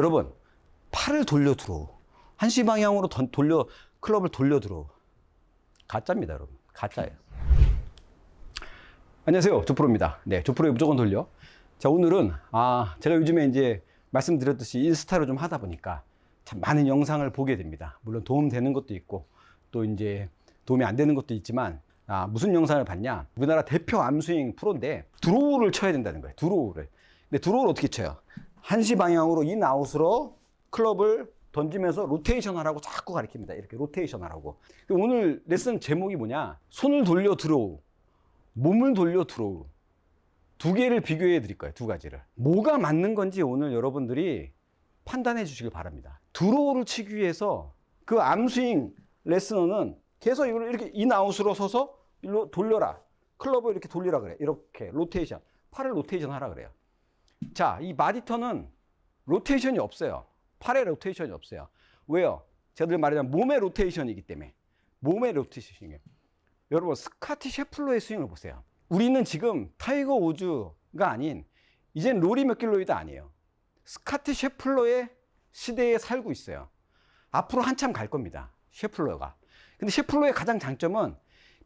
여러분 팔을 돌려 들어. 한시 방향으로 던- 돌려 클럽을 돌려 들어. 가짜입니다 여러분. 가짜예요. 안녕하세요. 조프로입니다. 네 조프로의 무조건 돌려. 자 오늘은 아 제가 요즘에 이제 말씀드렸듯이 인스타를 좀 하다 보니까 참 많은 영상을 보게 됩니다. 물론 도움 되는 것도 있고 또 이제 도움이 안 되는 것도 있지만 아 무슨 영상을 봤냐? 우리나라 대표 암스윙 프로인데 드로우를 쳐야 된다는 거예요 드로우를. 근데 드로우를 어떻게 쳐요 한시 방향으로 인 아웃으로 클럽을 던지면서 로테이션 하라고 자꾸 가르칩니다. 이렇게 로테이션 하라고. 오늘 레슨 제목이 뭐냐? 손을 돌려 들어오. 몸을 돌려 들어오. 두 개를 비교해 드릴 거예요. 두 가지를. 뭐가 맞는 건지 오늘 여러분들이 판단해 주시길 바랍니다. 드로우를 치기 위해서 그 암스윙 레슨어는 계속 이걸 이렇게 인아웃으로 서서 일로 돌려라. 클럽을 이렇게 돌리라 그래. 이렇게 로테이션. 팔을 로테이션 하라 그래요. 자, 이 마디턴은 로테이션이 없어요. 팔에 로테이션이 없어요. 왜요? 늘 말하자면 몸의 로테이션이기 때문에. 몸의 로테이션이에요. 여러분, 스카티 셰플로의 스윙을 보세요. 우리는 지금 타이거 우즈가 아닌, 이젠 로리 맥길로이도 아니에요. 스카티 셰플로의 시대에 살고 있어요. 앞으로 한참 갈 겁니다. 셰플로가. 근데 셰플로의 가장 장점은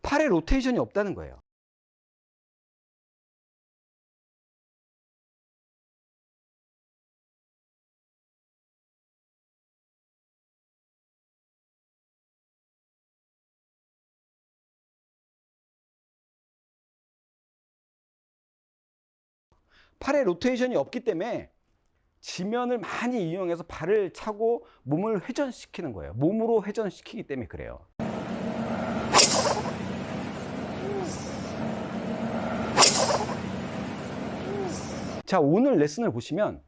팔에 로테이션이 없다는 거예요. 팔에 로테이션이 없기 때문에 지면을 많이 이용해서 발을 차고 몸을 회전시키는 거예요. 몸으로 회전시키기 때문에 그래요. 자, 오늘 레슨을 보시면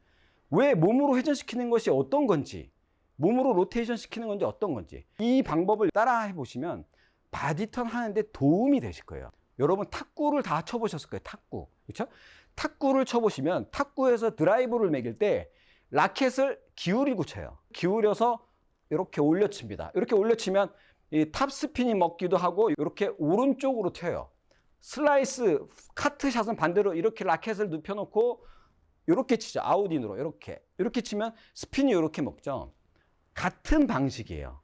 왜 몸으로 회전시키는 것이 어떤 건지, 몸으로 로테이션 시키는 건지 어떤 건지, 이 방법을 따라 해 보시면 바디턴 하는데 도움이 되실 거예요. 여러분 탁구를 다 쳐보셨을 거예요. 탁구. 그렇죠? 탁구를 쳐보시면 탁구에서 드라이브를 매길 때 라켓을 기울이고 쳐요. 기울여서 이렇게 올려칩니다. 이렇게 올려치면 이 탑스핀이 먹기도 하고 이렇게 오른쪽으로 튀어요. 슬라이스 카트샷은 반대로 이렇게 라켓을 눕혀놓고 이렇게 치죠. 아웃인으로 이렇게 이렇게 치면 스핀이 이렇게 먹죠. 같은 방식이에요.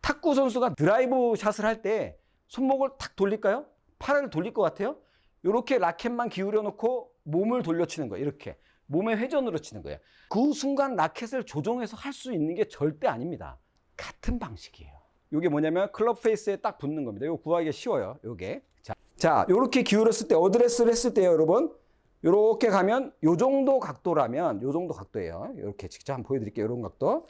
탁구 선수가 드라이브 샷을 할 때 손목을 탁 돌릴까요? 팔을 돌릴 것 같아요? 이렇게 라켓만 기울여 놓고 몸을 돌려치는 거예요. 이렇게. 몸의 회전으로 치는 거예요. 그 순간 라켓을 조정해서 할 수 있는 게 절대 아닙니다. 같은 방식이에요. 이게 뭐냐면 클럽 페이스에 딱 붙는 겁니다. 이거 구하기가 쉬워요. 요게. 자, 자, 요렇게 기울였을 때 어드레스를 했을 때요, 여러분. 요렇게 가면 요 정도 각도라면 요 정도 각도예요. 이렇게 직접 한번 보여 드릴게요. 이런 각도.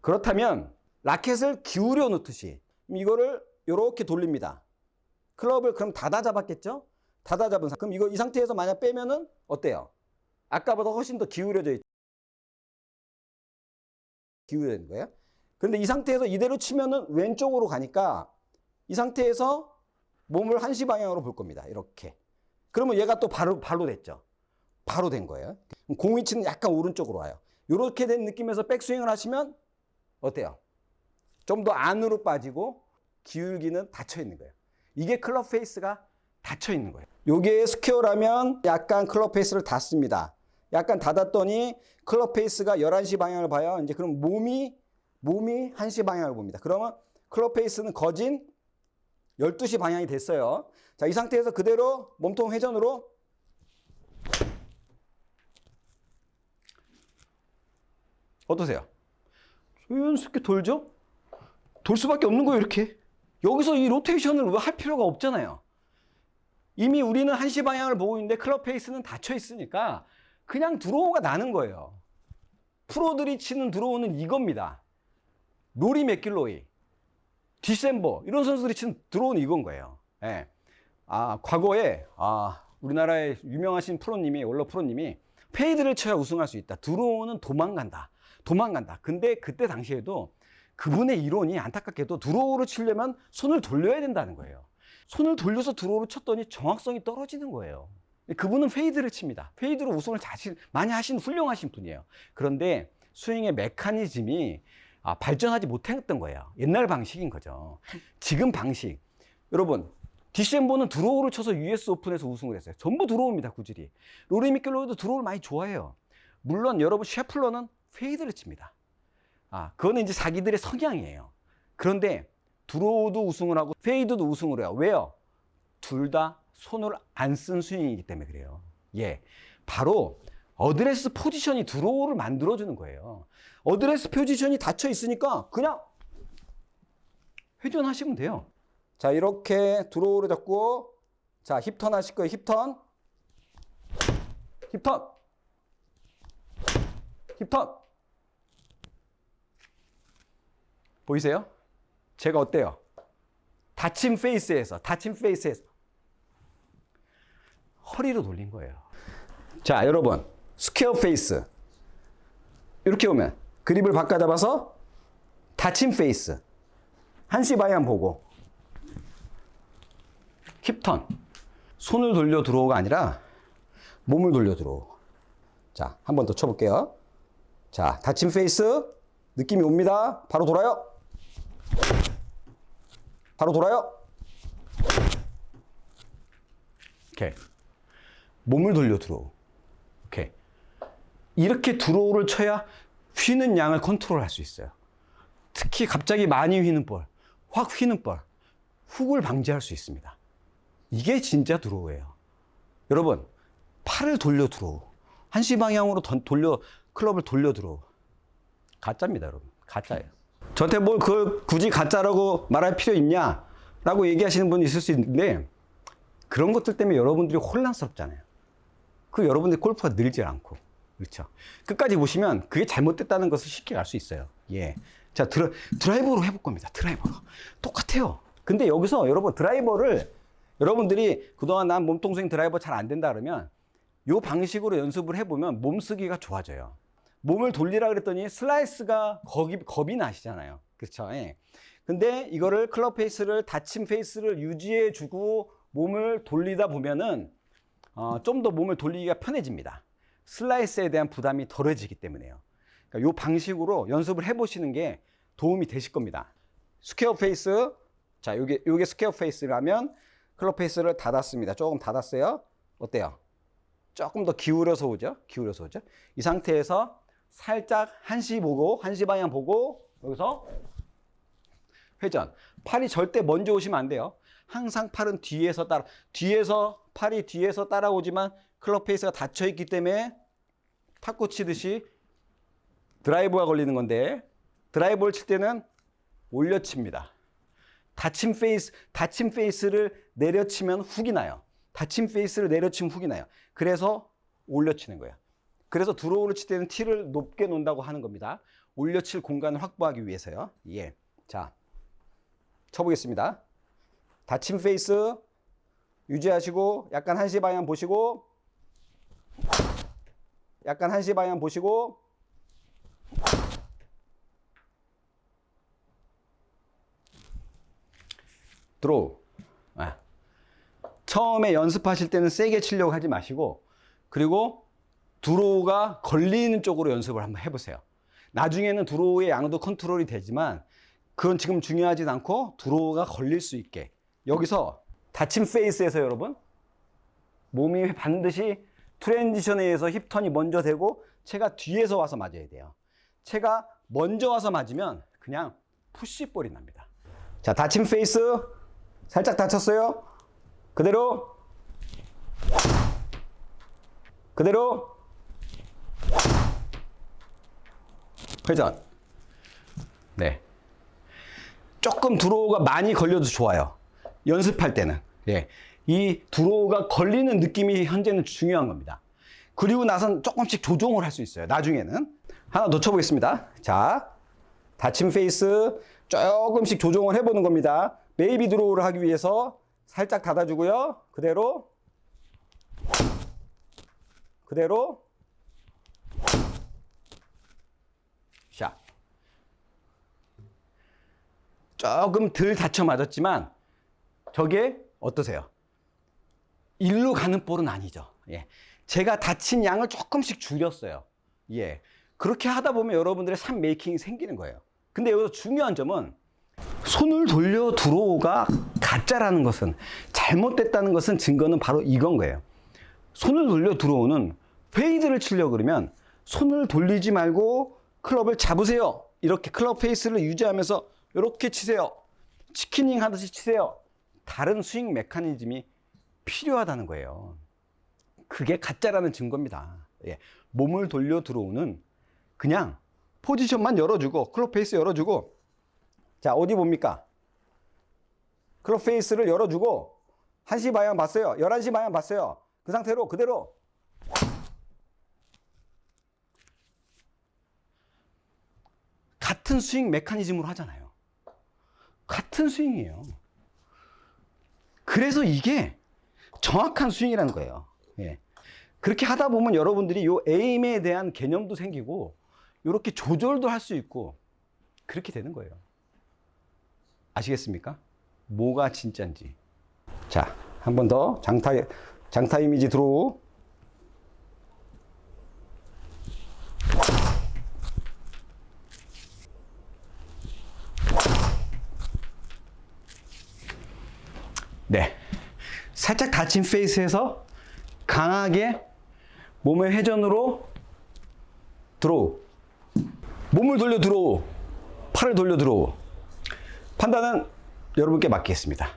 그렇다면 라켓을 기울여 놓듯이 이거를 요렇게 돌립니다. 클럽을 그럼 닫아 잡았겠죠? 닫아 잡은 상 그럼 이거 이 상태에서 만약 빼면은 어때요? 아까보다 훨씬 더 기울여져 있 기울여진 거예요. 그런데 이 상태에서 이대로 치면은 왼쪽으로 가니까 이 상태에서 몸을 한시 방향으로 볼 겁니다. 이렇게. 그러면 얘가 또 바로 바로 됐죠. 바로 된 거예요. 공 위치는 약간 오른쪽으로 와요. 이렇게 된 느낌에서 백스윙을 하시면 어때요? 좀 더 안으로 빠지고 기울기는 닫혀 있는 거예요. 이게 클럽 페이스가 닫혀 있는 거예요. 요게 스퀘어라면 약간 클럽 페이스를 닫습니다. 약간 닫았더니 클럽 페이스가 11시 방향을 봐요. 이제 그럼 몸이 몸이 1시 방향을 봅니다. 그러면 클럽 페이스는 거진 12시 방향이 됐어요. 자, 이 상태에서 그대로 몸통 회전으로 어떠세요? 자연스럽게 돌죠? 돌 수밖에 없는 거예요, 이렇게. 여기서 이 로테이션을 왜 할 필요가 없잖아요. 이미 우리는 한시 방향을 보고 있는데 클럽 페이스는 닫혀 있으니까 그냥 드로우가 나는 거예요. 프로들이 치는 드로우는 이겁니다. 로리 맥길로이, 디셈버 이런 선수들이 치는 드로우는 이건 거예요. 예. 아 과거에 아 우리나라의 유명하신 프로님이 원로 프로님이 페이드를 쳐야 우승할 수 있다. 드로우는 도망간다. 도망간다. 근데 그때 당시에도 그분의 이론이 안타깝게도 드로우를 치려면 손을 돌려야 된다는 거예요. 손을 돌려서 드로우를 쳤더니 정확성이 떨어지는 거예요. 그분은 페이드를 칩니다. 페이드로 우승을 자신, 많이 하신 훌륭하신 분이에요. 그런데 스윙의 메커니즘이 아, 발전하지 못했던 거예요. 옛날 방식인 거죠. 지금 방식. 여러분, 디셈버는 드로우를 쳐서 US 오픈에서 우승을 했어요. 전부 드로우입니다, 구질이. 로리 미켈로이도 드로우를 많이 좋아해요. 물론 여러분 셰플러는 페이드를 칩니다. 아, 그거는 이제 자기들의 성향이에요. 그런데 드로우도 우승을 하고 페이드도 우승을 해요. 왜요? 둘 다 손을 안 쓴 스윙이기 때문에 그래요. 예. 바로 어드레스 포지션이 드로우를 만들어주는 거예요. 어드레스 포지션이 닫혀 있으니까 그냥 회전하시면 돼요. 자, 이렇게 드로우를 잡고 자, 힙턴 하실 거예요. 힙턴. 힙턴. 힙턴. 보이세요? 제가 어때요? 닫힌 페이스에서, 닫힌 페이스에서 허리로 돌린 거예요. 자, 여러분. 스퀘어 페이스. 이렇게 오면 그립을 바꿔 잡아서 닫힌 페이스. 한시 방향 보고 힙턴. 손을 돌려 들어오가 아니라 몸을 돌려 들어오. 자, 한 번 더 쳐볼게요. 자, 닫힌 페이스. 느낌이 옵니다. 바로 돌아요. 바로 돌아요. 오케이. 몸을 돌려 들어오. 오케이. 이렇게 드로우를 쳐야 휘는 양을 컨트롤할 수 있어요. 특히 갑자기 많이 휘는 볼, 확 휘는 볼, 훅을 방지할 수 있습니다. 이게 진짜 드로우예요. 여러분, 팔을 돌려 드로우. 한시 방향으로 던- 돌려, 클럽을 돌려 드로우. 가짜입니다, 여러분. 가짜예요. 저한테 뭘그 굳이 가짜라고 말할 필요 있냐? 라고 얘기하시는 분이 있을 수 있는데, 그런 것들 때문에 여러분들이 혼란스럽잖아요. 그 여러분들 골프가 늘질 않고. 그렇죠. 끝까지 보시면 그게 잘못됐다는 것을 쉽게 알 수 있어요. 예. 자, 드라, 드라이버로 해볼 겁니다. 드라이버로. 똑같아요. 근데 여기서 여러분 드라이버를 여러분들이 그동안 난 몸통스윙 드라이버 잘 안 된다 그러면 요 방식으로 연습을 해보면 몸 쓰기가 좋아져요. 몸을 돌리라 그랬더니 슬라이스가 겁이, 겁이 나시잖아요. 그렇죠. 예. 근데 이거를 클럽 페이스를 닫힌 페이스를 유지해 주고 몸을 돌리다 보면은 어, 좀 더 몸을 돌리기가 편해집니다. 슬라이스에 대한 부담이 덜해지기 때문에요. 그러니까 이 방식으로 연습을 해보시는 게 도움이 되실 겁니다. 스퀘어 페이스, 자, 요게, 요게 스퀘어 페이스라면 클럽 페이스를 닫았습니다. 조금 닫았어요. 어때요? 조금 더 기울여서 오죠? 기울여서 오죠? 이 상태에서 살짝 한시 보고, 한시 방향 보고, 여기서 회전. 팔이 절대 먼저 오시면 안 돼요. 항상 팔은 뒤에서 따라, 뒤에서, 팔이 뒤에서 따라오지만 클럽 페이스가 닫혀 있기 때문에 탁구 치듯이 드라이브가 걸리는 건데 드라이브를 칠 때는 올려칩니다. 닫힌 페이스, 닫힌 페이스를 내려치면 훅이 나요. 닫힌 페이스를 내려치면 훅이 나요. 그래서 올려치는 거예요. 그래서 드로우를 칠 때는 티를 높게 놓는다고 하는 겁니다. 올려칠 공간을 확보하기 위해서요. 예. 자, 쳐보겠습니다. 닫힌 페이스 유지하시고 약간 한시 방향 보시고 약간 한시 방향 보시고 드로우 아. 처음에 연습하실 때는 세게 치려고 하지 마시고 그리고 드로우가 걸리는 쪽으로 연습을 한번 해보세요 나중에는 드로우의 양도 컨트롤이 되지만 그건 지금 중요하진 않고 드로우가 걸릴 수 있게 여기서 닫힌 페이스에서 여러분 몸이 반드시 트랜지션에 의해서 힙턴이 먼저 되고 채가 뒤에서 와서 맞아야 돼요. 채가 먼저 와서 맞으면 그냥 푸시볼이 납니다. 자, 닫힌 페이스 살짝 닫혔어요. 그대로 그대로 회전. 네. 조금 드로우가 많이 걸려도 좋아요. 연습할 때는. 예. 이 드로우가 걸리는 느낌이 현재는 중요한 겁니다. 그리고 나선 조금씩 조정을 할 수 있어요. 나중에는. 하나 더 쳐보겠습니다. 자, 닫힌 페이스 조금씩 조정을 해보는 겁니다. 베이비 드로우를 하기 위해서 살짝 닫아주고요. 그대로. 그대로. 샷. 조금 덜 다쳐 맞았지만 저게 어떠세요? 일로 가는 볼은 아니죠. 예. 제가 다친 양을 조금씩 줄였어요. 예. 그렇게 하다 보면 여러분들의 샷 메이킹이 생기는 거예요. 근데 여기서 중요한 점은 손을 돌려 들어오가 가짜라는 것은 잘못됐다는 것은 증거는 바로 이건 거예요. 손을 돌려 들어오는 페이드를 치려고 그러면 손을 돌리지 말고 클럽을 잡으세요. 이렇게 클럽 페이스를 유지하면서 이렇게 치세요. 치키닝 하듯이 치세요. 다른 스윙 메커니즘이 필요하다는 거예요. 그게 가짜라는 증거입니다. 예. 몸을 돌려 들어오는 그냥 포지션만 열어주고 클럽 페이스 열어주고 자 어디 봅니까? 클럽 페이스를 열어주고 1시 방향 봤어요. 11시 방향 봤어요. 그 상태로 그대로 같은 스윙 메커니즘으로 하잖아요. 같은 스윙이에요. 그래서 이게 정확한 스윙이라는 거예요. 예. 그렇게 하다 보면 여러분들이 요 에임에 대한 개념도 생기고 이렇게 조절도 할 수 있고 그렇게 되는 거예요. 아시겠습니까? 뭐가 진짜인지. 자, 한 번 더 장타 장타 이미지 들어오. 네. 살짝 다친 페이스에서 강하게 몸의 회전으로 들어오. 몸을 돌려 들어오. 팔을 돌려 들어오. 판단은 여러분께 맡기겠습니다.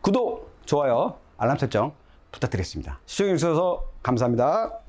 구독, 좋아요, 알람 설정 부탁드리겠습니다. 시청해주셔서 감사합니다.